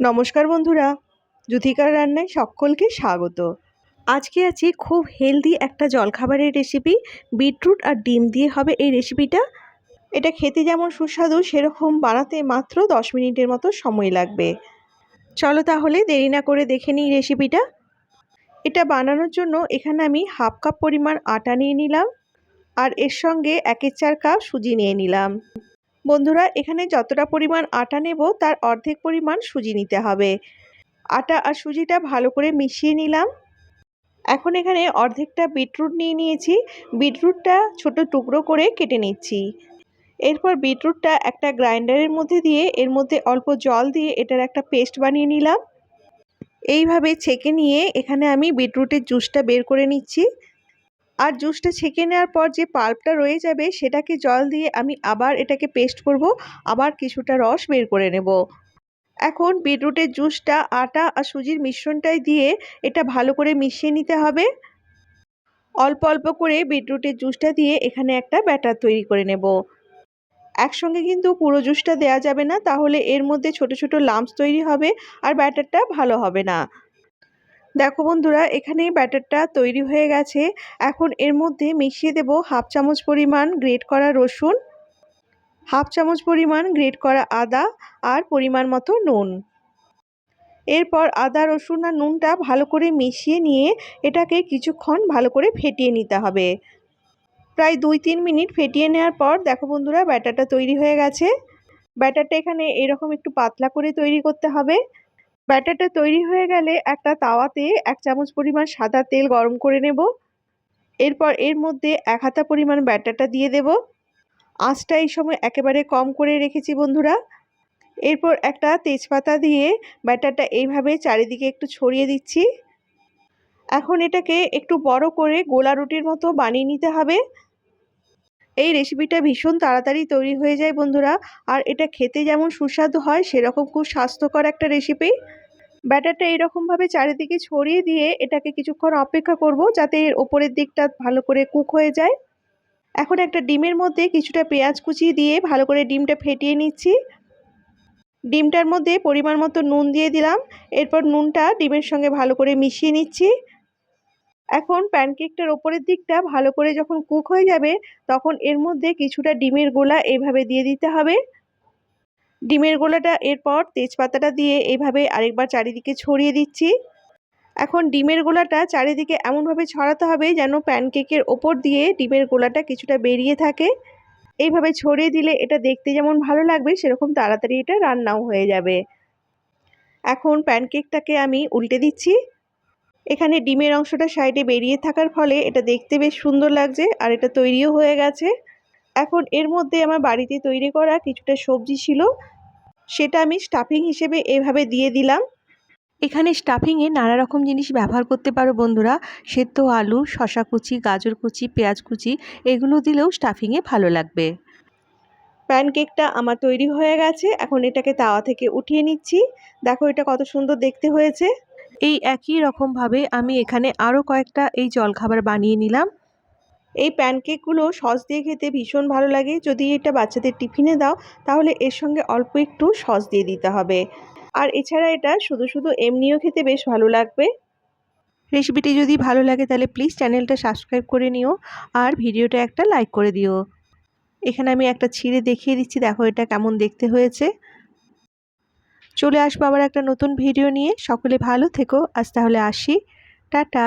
নমস্কার বন্ধুরা, জুথিকার রান্নায় সকলকে স্বাগত। আজকে আছে খুব হেলদি একটা জলখাবারের রেসিপি বিটরুট আর ডিম দিয়ে হবে এই রেসিপিটা এটা খেতে যেমন সুস্বাদু, সেরকম বানাতে মাত্র দশ মিনিটের মতো সময় লাগবে। চলো তাহলে দেরি না করে দেখে নিই রেসিপিটা এটা বানানোর জন্য এখানে আমি হাফ কাপ পরিমাণ আটা নিয়ে নিলাম, আর এর সঙ্গে একের চার কাপ সুজি নিয়ে নিলাম। বন্ধুরা, এখানে যতটা পরিমাণ আটা নেব, তার অর্ধেক পরিমাণ সুজি নিতে হবে। আটা আর সুজিটা ভালো করে মিশিয়ে নিলাম। এখন এখানে অর্ধেকটা বিটরুট নিয়ে নিয়েছি। বিটরুটটা ছোট টুকরো করে কেটে নিচ্ছি। এরপর বিটরুটটা একটা গ্রাইন্ডারের মধ্যে দিয়ে, এর মধ্যে অল্প জল দিয়ে এটার একটা পেস্ট বানিয়ে নিলাম। এইভাবে ছেঁকে নিয়ে এখানে আমি বিটরুটের জুসটা বের করে নিচ্ছি। আর জুসটা ছেঁকে নেওয়ার পর যে পাল্পটা রয়ে যাবে, সেটাকে জল দিয়ে আমি আবার এটাকে পেস্ট করব, আবার কিছুটা রস বের করে নেব। এখন বিটরুটের জুসটা, আটা আর সুজির মিশ্রণটাই দিয়ে এটা ভালো করে মিশিয়ে নিতে হবে। অল্প অল্প করে বিটরুটের জুসটা দিয়ে এখানে একটা ব্যাটার তৈরি করে নেব। একসঙ্গে কিন্তু পুরো জুসটা দেওয়া যাবে না, তাহলে এর মধ্যে ছোট ছোট লাম্পস তৈরি হবে আর ব্যাটারটা ভালো হবে না। দেখো বন্ধুরা এখানে ব্যাটারটা তৈরি হয়ে গেছে। এখন এর মধ্যে মিশিয়ে দেব হাফ চামচ পরিমাণ গ্রেট করা রসুন, হাফ চামচ পরিমাণ গ্রেট করা আদা আর পরিমাণ মতো নুন। এরপর আদা, রসুন আর নুনটা ভালো করে মিশিয়ে নিয়ে এটাকে কিছুক্ষণ ভালো করে ফেটিয়ে নিতে হবে। প্রায় দুই তিন মিনিট ফেটিয়ে নেওয়ার পর দেখো বন্ধুরা, ব্যাটারটা তৈরি হয়ে গেছে। ব্যাটারটা এখানে এরকম একটু পাতলা করে তৈরি করতে হবে। ব্যাটারটা তৈরি হয়ে গেলে একটা তাওয়াতে এক চামচ পরিমাণ সাদা তেল গরম করে নেব। এরপর এর মধ্যে এক হাতা পরিমাণ ব্যাটারটা দিয়ে দেব। আঁচটা এই সময় একেবারে কম করে রেখেছি বন্ধুরা। এরপর একটা তেজপাতা দিয়ে ব্যাটারটা এইভাবে চারিদিকে একটু ছড়িয়ে দিচ্ছি। এখন এটাকে একটু বড় করে গোলা রুটির মতো বানিয়ে নিতে হবে। এই রেসিপিটা ভীষণ তাড়াতাড়ি তৈরি হয়ে যায় বন্ধুরা। আর এটা খেতে যেমন সুস্বাদু হয়, সেরকম খুব স্বাস্থ্যকর একটা রেসিপি। ব্যাটারটা এরকমভাবে চারিদিকে ছড়িয়ে দিয়ে এটাকে কিছুক্ষণ অপেক্ষা করব যাতে এর ওপরের দিকটা ভালো করে কুক হয়ে যায়। এখন একটা ডিমের মধ্যে কিছুটা পেঁয়াজ কুচি দিয়ে ভালো করে ডিমটা ফেটিয়ে নিচ্ছি। ডিমটার মধ্যে পরিমাণ মতো নুন দিয়ে দিলাম। এরপর নুনটা ডিমের সঙ্গে ভালো করে মিশিয়ে নিচ্ছি। এখন প্যানকেকটার ওপরের দিকটা ভালো করে যখন কুক হয়ে যাবে, তখন এর মধ্যে কিছুটা ডিমের গোলা এইভাবে দিয়ে দিতে হবে। ডিমের গোলাটা এরপর তেজপাতাটা দিয়ে এইভাবে আরেকবার চারিদিকে ছড়িয়ে দিচ্ছি। এখন ডিমের গোলাটা চারিদিকে এমনভাবে ছড়াতে হবে যেন প্যানকেকের ওপর দিয়ে ডিমের গোলাটা কিছুটা বেরিয়ে থাকে। এইভাবে ছড়িয়ে দিলে এটা দেখতে যেমন ভালো লাগবে, সেরকম তাড়াতাড়ি এটা রান্নাও হয়ে যাবে। এখন প্যানকেকটাকে আমি উল্টে দিচ্ছি। এখানে ডিমের অংশটা সাইডে বেরিয়ে থাকার ফলে এটা দেখতে বেশ সুন্দর লাগছে আর এটা তৈরিও হয়ে গেছে। এখন এর মধ্যে আমার বাড়িতে তৈরি করা কিছুটা সবজি ছিল সেটা আমি স্টাফিং হিসেবে এভাবে দিয়ে দিলাম। এখানে স্টাফিংয়ে নানা রকম জিনিস ব্যবহার করতে পারো বন্ধুরা। সেদ্ধ আলু শশা কুচি গাজর কুচি পেঁয়াজ কুচি এগুলো দিলেও স্টাফিংয়ে ভালো লাগবে। প্যানকেকটা আমার তৈরি হয়ে গেছে এখন এটাকে তাওয়া থেকে উঠিয়ে নিচ্ছি। দেখো এটা কত সুন্দর দেখতে হয়েছে। এই একই রকমভাবে আমি এখানে আরও কয়েকটা এই জলখাবার বানিয়ে নিলাম। এই প্যানকেকগুলো সস দিয়ে খেতে ভীষণ ভালো লাগে। যদি এটা বাচ্চাদের টিফিনে দাও, তাহলে এর সঙ্গে অল্প একটু সস দিয়ে দিতে হবে। আর এছাড়া এটা শুধু শুধু এমনিও খেতে বেশ ভালো লাগবে। রেসিপিটি যদি ভালো লাগে, তাহলে প্লিজ চ্যানেলটা সাবস্ক্রাইব করে নিও আর ভিডিওটা একটা লাইক করে দিও। এখানে আমি একটা ছিঁড়ে দেখিয়ে দিচ্ছি, দেখো এটা কেমন দেখতে হয়েছে। চলে আসব আবার একটা নতুন ভিডিও নিয়ে। সকলে ভালো থেকো। আজ তাহলে আসি। টাটা।